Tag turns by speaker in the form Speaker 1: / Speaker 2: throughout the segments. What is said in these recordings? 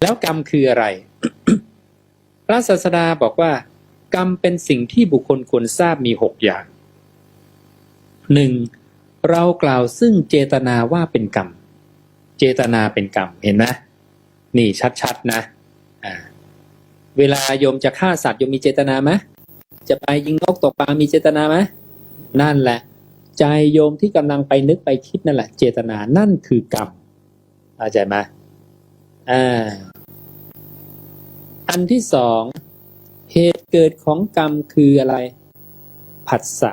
Speaker 1: แล้วกรรมคืออะไร พระศาสดาบอกว่า กรรมเป็นสิ่งที่บุคคลควรทราบมีหกอย่างหนึ่งเรากล่าวซึ่งเจตนาว่าเป็นกรรม เจตนาเป็นกรรมเห็นไหมนี่ชัดๆนะอ่าเวลาโยมจะฆ่าสัตว์โยมมีเจตนาไหมจะไปยิงนกตกปลามีเจตนาไหมนั่นแหละ ใจโยมที่กำลังไปนึกไปคิดนั่นแหละ เจตนานั่นคือกรรมเข้าใจไหม อ่าอันที่สองเหตุเกิดของกรรมคืออะไร ผัสสะ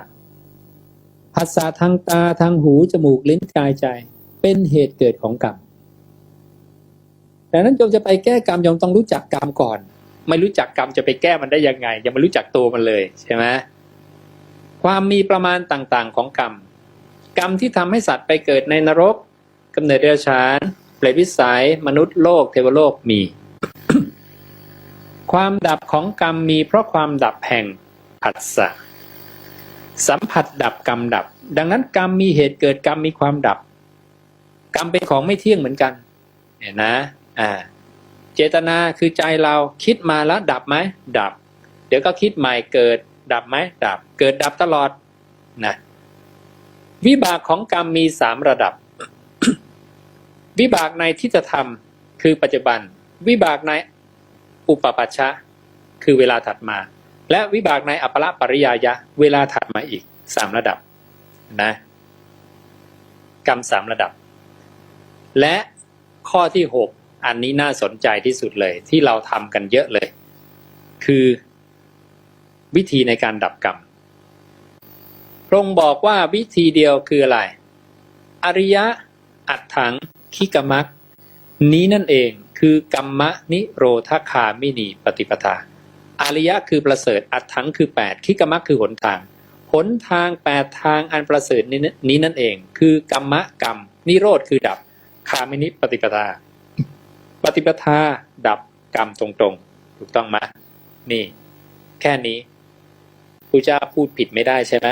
Speaker 1: ผัสสะทางตาทางหูจมูกลิ้นกายใจ เป็นเหตุเกิดของกรรมดังนั้นโยมจะไปแก้กรรมโยมต้องรู้จักกรรมก่อน ไม่รู้จักกรรมจะไปแก้มันได้ยังไง ยังไม่รู้จักตัวมันเลยใช่ไหมความมีประมาณต่างๆของกรรม กรรมที่ทำให้สัตว์ไปเกิดในนรกกำเนิดเดรัจฉาน เปรตวิสัย มนุษย์โลกเทวโลกมี ความดับของกรรมมีเพราะความดับแห่งผัสสะสัมผัสดับกรรมดับ ดังนั้นกรรมมีเหตุเกิดกรรมมีความดับ กรรมเป็นของไม่เที่ยงเหมือนกันเห็นนะอ่าเจตนาคือใจเราคิดมาแล้วดับไหมดับ เดี๋ยวก็คิดใหม่เกิดดับไหมดับ เกิดดับตลอดนะวิบากของกรรมมีสามระดับ วิบากในที่จะทำคือปัจจุบัน วิบากในอุปปัชชะ คือเวลาถัดมา และวิบากในอัปละปริยายะ เวลาถัดมาอีกสามระดับนะกรรมสามระดับ และข้อที่หกอันนี้น่าสนใจที่สุดเลย ที่เราทำกันเยอะเลย คือวิธีในการดับกรรมพระองค์บอกว่าวิธีเดียวคืออะไร อริยะอัตถัง คิกมักนี้นั่นเองคือกรรมะนิโรธคามินีปฏิปทา อริยะคือประเสริฐอัตถังคือแปดคิกมักคือหนทางหนทางแปดทางอันประเสริฐนี้นี้นั่นเอง คือกรรมะกรรม นิโรธคือดับคามินิปฏิปทา ปฏิปทาดับกรรมตรงๆ ถูกต้องไหมนี่ แค่นี้พระเจ้าพูดผิดไม่ได้ใช่ไหม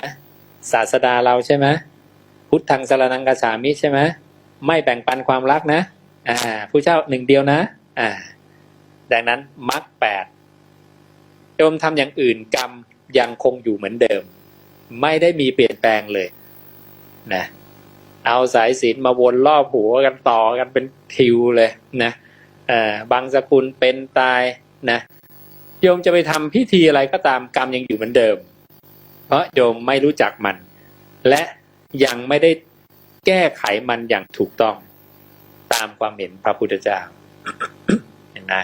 Speaker 1: ศาสดาเราใช่ไหมพุทธังสารนังกาสามิใช่ไหม ไม่แบ่งปันความรักนะ อ่า ผู้เจ้าหนึ่งเดียวนะ อ่า ดังนั้นมรรคแปดโยมทำอย่างอื่นกรรมยังคงอยู่เหมือนเดิม ไม่ได้มีเปลี่ยนแปลงเลย นะ เอาสายศีลมาวนรอบหัวกันต่อกันเป็นทิวเลยนะเอ่อบางสกุลเป็นตายนะโยมจะไปทำพิธีอะไรก็ตามกรรมยังอยู่เหมือนเดิม เพราะโยมไม่รู้จักมัน และยังไม่ได้ แก้ไขมันอย่างถูกต้อง ตามความเห็นพระพุทธเจ้า เห็นไหม